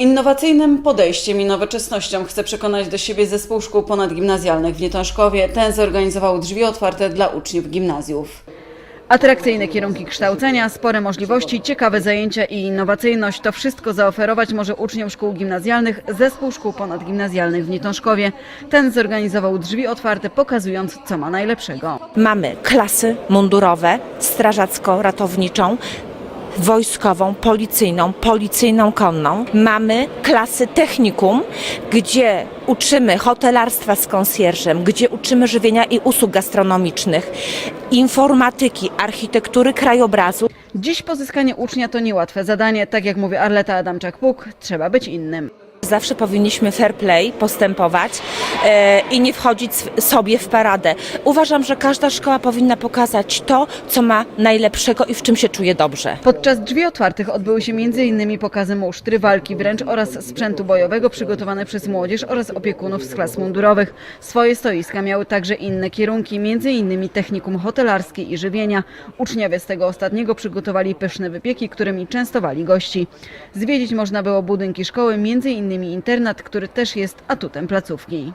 Innowacyjnym podejściem i nowoczesnością chce przekonać do siebie zespół szkół ponadgimnazjalnych w Nietoszkowie. Ten zorganizował drzwi otwarte dla uczniów gimnazjów. Atrakcyjne kierunki kształcenia, spore możliwości, ciekawe zajęcia i innowacyjność to wszystko zaoferować może uczniom szkół gimnazjalnych zespół szkół ponadgimnazjalnych w Nietoszkowie. Ten zorganizował drzwi otwarte, pokazując co ma najlepszego. Mamy klasy mundurowe, strażacko-ratowniczą, wojskową, policyjną, policyjną konną. Mamy klasy technikum, gdzie uczymy hotelarstwa z konsjerżem, gdzie uczymy żywienia i usług gastronomicznych, informatyki, architektury krajobrazu. Dziś pozyskanie ucznia to niełatwe zadanie. Tak jak mówi Arleta Adamczak-Puk, trzeba być innym. Zawsze powinniśmy fair play postępować e, i nie wchodzić sobie w paradę. Uważam, że każda szkoła powinna pokazać to, co ma najlepszego i w czym się czuje dobrze. Podczas drzwi otwartych odbyły się m.in. pokazy musztry, walki wręcz oraz sprzętu bojowego przygotowane przez młodzież oraz opiekunów z klas mundurowych. Swoje stoiska miały także inne kierunki, m.in. technikum hotelarskie i żywienia. Uczniowie z tego ostatniego przygotowali pyszne wypieki, którymi częstowali gości. Zwiedzić można było budynki szkoły, m.in. internat, który też jest atutem placówki.